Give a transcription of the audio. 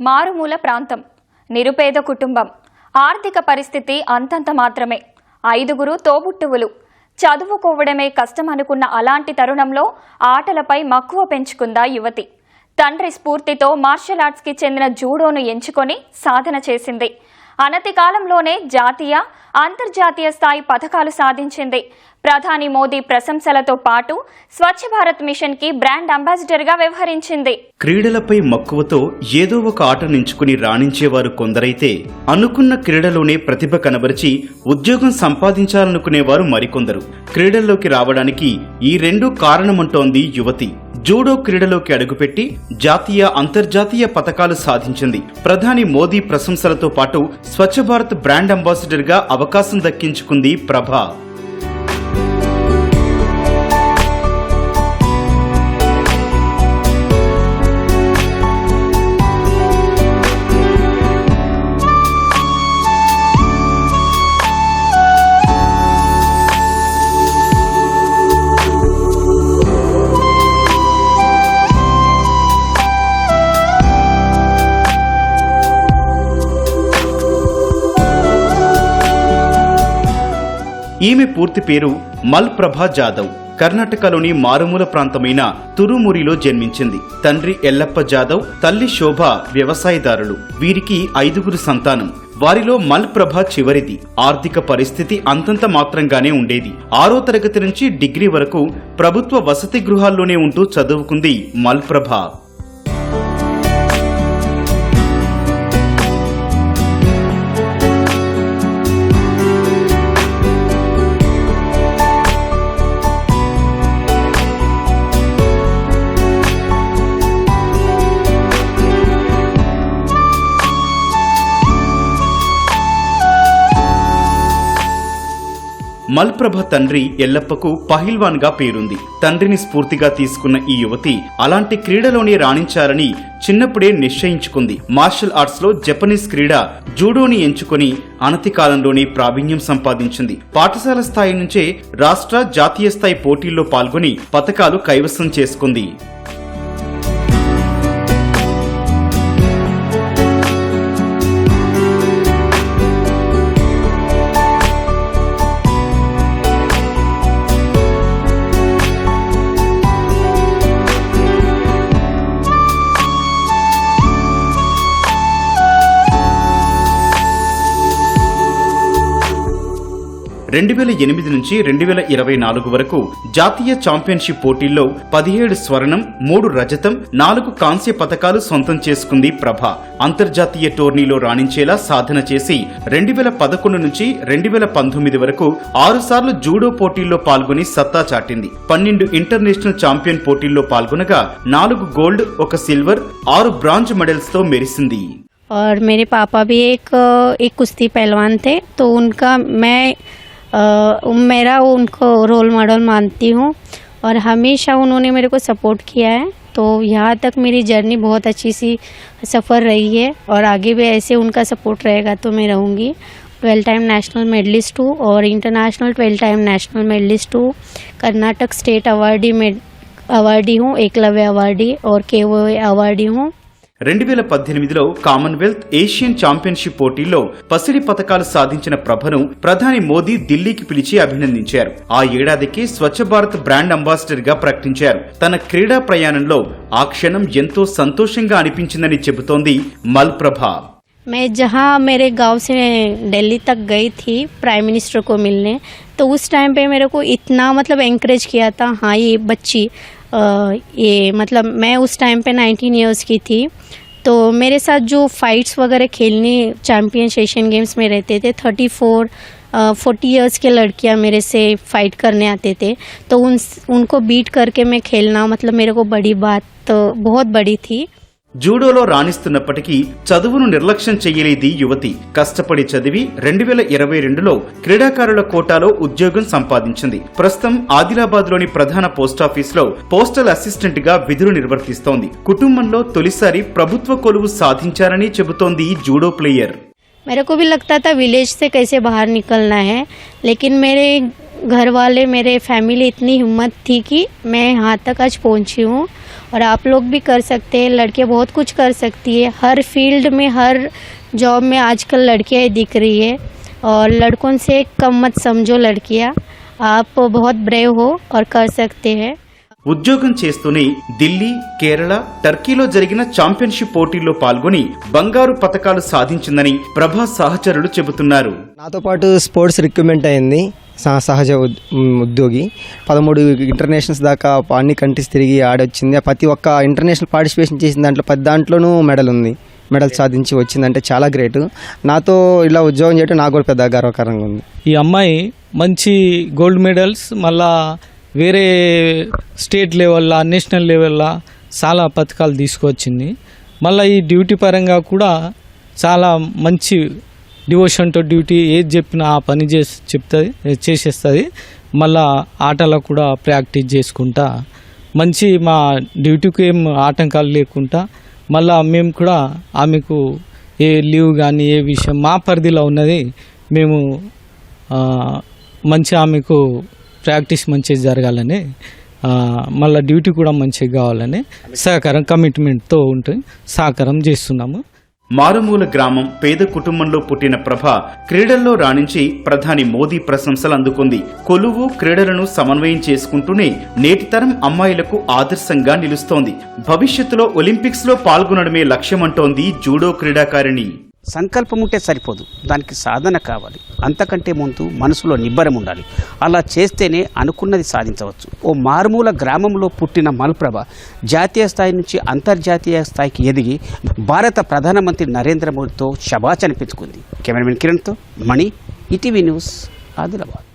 మారుమూల ప్రాంతం నిరుపేద కుటుంబం ఆర్థిక పరిస్థితి అంతంత మాత్రమే. ఐదుగురు తోబుట్టువులు. చదువుకోవడమే కష్టం అనుకున్న అలాంటి తరుణంలో ఆటలపై మక్కువ పెంచుకుందా యువతి. తండ్రి స్ఫూర్తితో మార్షల్ ఆర్ట్స్కి చెందిన జూడోను ఎంచుకొని సాధన చేసింది. అనతి కాలంలోనే జాతీయ అంతర్జాతీయ స్థాయి పథకాలు సాధించింది. ప్రధాని మోదీ ప్రశంసలతో పాటు స్వచ్ఛ భారత్ మిషన్కి బ్రాండ్ అంబాసిడర్గా వ్యవహరించింది. క్రీడలపై మక్కువతో ఏదో ఒక ఆట నించుకుని రాణించేవారు కొందరైతే అనుకున్న క్రీడలోనే ప్రతిభ కనబరిచి ఉద్యోగం సంపాదించాలనుకునేవారు మరికొందరు. క్రీడల్లోకి రావడానికి ఈ రెండు కారణమంటోంది యువతి. జూడో క్రీడలోకి అడుగుపెట్టి జాతీయ అంతర్జాతీయ పథకాలు సాధించింది. ప్రధాని మోదీ ప్రశంసలతో పాటు స్వచ్ఛ భారత్ బ్రాండ్ అంబాసిడర్గా అవకాశం దక్కించుకుంది ప్రభ. ఈమె పూర్తి పేరు మల్ ప్రభా జాదవ్. కర్ణాటకలోని మారుమూల ప్రాంతమైన తురుమురిలో జన్మించింది. తండ్రి ఎల్లప్ప జాదవ్ తల్లి శోభ వ్యవసాయదారులు. వీరికి ఐదుగురు సంతానం. వారిలో మల్ ప్రభ చివరిది. ఆర్థిక పరిస్థితి అంతంత మాత్రంగానే ఉండేది. ఆరో తరగతి నుంచి డిగ్రీ వరకు ప్రభుత్వ వసతి గృహాల్లోనే ఉంటూ చదువుకుంది మల్ ప్రభ మల్ప్రభ తండ్రి ఎల్లప్పకు పహిల్వాన్గా పేరుంది. తండ్రిని స్ఫూర్తిగా తీసుకున్న ఈ యువతి అలాంటి క్రీడలోనే రాణించాలని చిన్నప్పుడే నిశ్చయించుకుంది. మార్షల్ ఆర్ట్స్లో జపనీస్ క్రీడ జూడోని ఎంచుకొని అనతి కాలంలోనే ప్రావీణ్యం సంపాదించింది. పాఠశాల స్థాయి నుంచే రాష్ట్ర జాతీయ స్థాయి పోటీల్లో పాల్గొని పథకాలు కైవసం చేసుకుంది. రెండు వేల ఎనిమిది నుంచి రెండు వేల ఇరవై నాలుగు వరకు జాతీయ ఛాంపియన్షిప్ పోటీల్లో పదిహేడు స్వర్ణం మూడు రజతం నాలుగు కాంస్య పథకాలు సొంతం చేసుకుంది ప్రభ అంతర్జాతీయ టోర్నీలో రాణించేలా సాధన చేసి రెండు వేల పదకొండు నుంచి రెండు వేల పంతొమ్మిది వరకు ఆరు సార్లు జూడో పోటీల్లో పాల్గొని సత్తా చాటింది పన్నెండు ఇంటర్నేషనల్ ఛాంపియన్ పోటీల్లో పాల్గొనగా నాలుగు గోల్డ్ ఒక సిల్వర్ ఆరు బ్రాంజ్ మెడల్స్ తో మెరిసింది और मेरे पापा भी एक एक कुश्ती पहलवान थे तो उनका मैं अ, मेरा उनको रोल मॉडल मानती हूँ और हमेशा उन्होंने मेरे को सपोर्ट किया है। तो यहाँ तक मेरी जर्नी बहुत अच्छी सी सफ़र रही है और आगे भी ऐसे उनका सपोर्ट रहेगा तो मैं रहूँगी। ट्वेल्व टाइम नेशनल मेडलिस्ट हूँ और international twelve time national medalist हूँ। कर्नाटक स्टेट अवार्डी में अवार्डी हूँ एकलव्य अवार्डी और के अवार्डी हूँ। రెండు వేల పద్దెనిమిదిలో కామన్వెల్త్ ఏషియన్ ఛాంపియన్షిప్ పోటీల్లో పసిడి పథకాలు సాధించిన ప్రభను ప్రధాని మోదీ ఢిల్లీకి పిలిచి అభినందించారు ఆ ఏడాదికి స్వచ్ఛ భారత్ బ్రాండ్ అంబాసిడర్ గా ప్రకటించారు తన క్రీడా ప్రయాణంలో ఆ క్షణం ఎంతో సంతోషంగా అనిపించిందని చెబుతోంది మల్ ప్రభ मैं जहाँ मेरे गांव से दिल्ली तक गई थी प्राइम मिनिस्टर को मिलने तो उस टाइम पे मेरे को इतना मतलब एंकरेज किया था हाँ ये बच्ची अ, ये मतलब मैं उस टाइम पे 19 इयर्स की थी। तो मेरे साथ जो फाइट्स वगैरह खेलने चैम्पियन एशियन गेम्स में रहते थे थर्टी फोर फोर्टी ईयर्स के लड़कियाँ मेरे से फाइट करने आते थे। तो उन, उनको बीट करके मैं खेलना मतलब मेरे को बड़ी बात तो बहुत बड़ी थी। జూడోలో రాణిస్తున్నప్పటికీ చదువును నిర్లక్ష్యం చెయ్యలేది యువతి కష్టపడి చదివి రెండు వేల ఇరవై రెండులో క్రీడాకారుల కోటాలో ఉద్యోగం సంపాదించింది ప్రస్తుతం ఆదిలాబాద్ లోని ప్రధాన పోస్టాఫీస్ లో పోస్టల్ అసిస్టెంట్ గా విధులు నిర్వర్తిస్తోంది కుటుంబంలో తొలిసారి ప్రభుత్వ కొలువు సాధించారని చెబుతోంది ఈ జూడో ప్లేయర్ मेरे को भी लगता था विलेज से कैसे बाहर निकलना है लेकिन मेरे घर वाले मेरे फैमिली इतनी हिम्मत थी कि मैं यहाँ तक आज पहुँची हूँ और आप लोग भी कर सकते हैं लड़के बहुत कुछ कर सकती है हर फील्ड में हर जॉब में आजकल लड़कियां ही दिख रही है और लड़कों से कम मत समझो लड़कियां आप बहुत ब्रेव हो और कर सकते हैं ఉద్యోగం చేస్తూనే ఢిల్లీ కేరళ టర్కీలో జరిగిన ఛాంపియన్షిప్ పోటీల్లో పాల్గొని బంగారు పతకాలు సాధించిందని ప్రభా సహచరులు చెబుతున్నారు నాతో పాటు స్పోర్ట్స్ రిక్రూట్మెంట్ అయింది సహ- సహజ ఉద్యోగి. పదమూడు ఇంటర్నేషనల్స్ దాకా అన్ని కంట్రీస్ తిరిగి ఆడొచ్చింది. ప్రతి ఒక్క ఇంటర్నేషనల్ పార్టిసిపేషన్ చేసిన దాంట్లో ప్రతి దాంట్లోనూ మెడల్ ఉంది. మెడల్ సాధించి వచ్చిందంటే చాలా గ్రేట్. నాతో ఇలా ఉద్యోగం చేయడం నాకు కూడా పెద్ద గర్వకారంగా ఉంది. ఈ అమ్మాయి మంచి గోల్డ్ మెడల్స్ మళ్ళా వేరే స్టేట్ లెవెల్లో నేషనల్ లెవెల్లో చాలా పథకాలు తీసుకొచ్చింది. మళ్ళీ ఈ డ్యూటీ పరంగా కూడా చాలా మంచి డివోషన్తో డ్యూటీ ఏది చెప్పినా ఆ పని చేసి చెప్తుంది చేసేస్తుంది. మళ్ళా ఆటలో కూడా ప్రాక్టీస్ చేసుకుంటా. మంచి మా డ్యూటీకి ఏం ఆటంకాలు లేకుండా మళ్ళా మేము కూడా ఆమెకు ఏ లీవ్ కానీ ఏ విషయం మా పరిధిలో ఉన్నది మేము మంచి ఆమెకు ప్రాక్టీస్ మంచిగా జరగాలని మళ్ళీ డ్యూటీ కూడా మంచిగా కావాలని సహకారం కమిట్మెంట్తో ఉంటుంది సహకారం చేస్తున్నాము. మారుమూల గ్రామం పేద కుటుంబంలో పుట్టిన ప్రభ క్రీడల్లో రాణించి ప్రధాని మోదీ ప్రశంసలు అందుకుంది. కొలువు క్రీడలను సమన్వయం చేసుకుంటూనే నేటితరం అమ్మాయిలకు ఆదర్శంగా నిలుస్తోంది. భవిష్యత్తులో ఒలింపిక్స్లో పాల్గొనడమే లక్ష్యమంటోంది జూడో క్రీడాకారిణి. సంకల్పం ఉంటే సరిపోదు. దానికి సాధన కావాలి. అంతకంటే ముందు మనసులో నిబ్బరం ఉండాలి. అలా చేస్తేనే అనుకున్నది సాధించవచ్చు. ఓ మారుమూల గ్రామంలో పుట్టిన మల్ప్రభ జాతీయ స్థాయి నుంచి అంతర్జాతీయ స్థాయికి ఎదిగి భారత ప్రధానమంత్రి నరేంద్ర మోదీతో శబాచ్ అనిపించుకుంది. కెమెరామెన్ కిరణ్తో మణి ఇటీవీ న్యూస్ ఆదిలాబాద్.